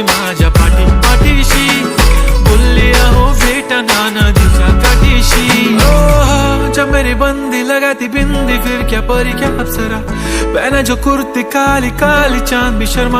ती माझ्या पाठी पाठीशी. बोलली अहो नदीच्या काठीशी ओ जब मेरी बंदी लगाती बिंदी फिर क्या परी क्या अप्सरा पहना जो कुर्ती काली काली चाँद भी शर्मा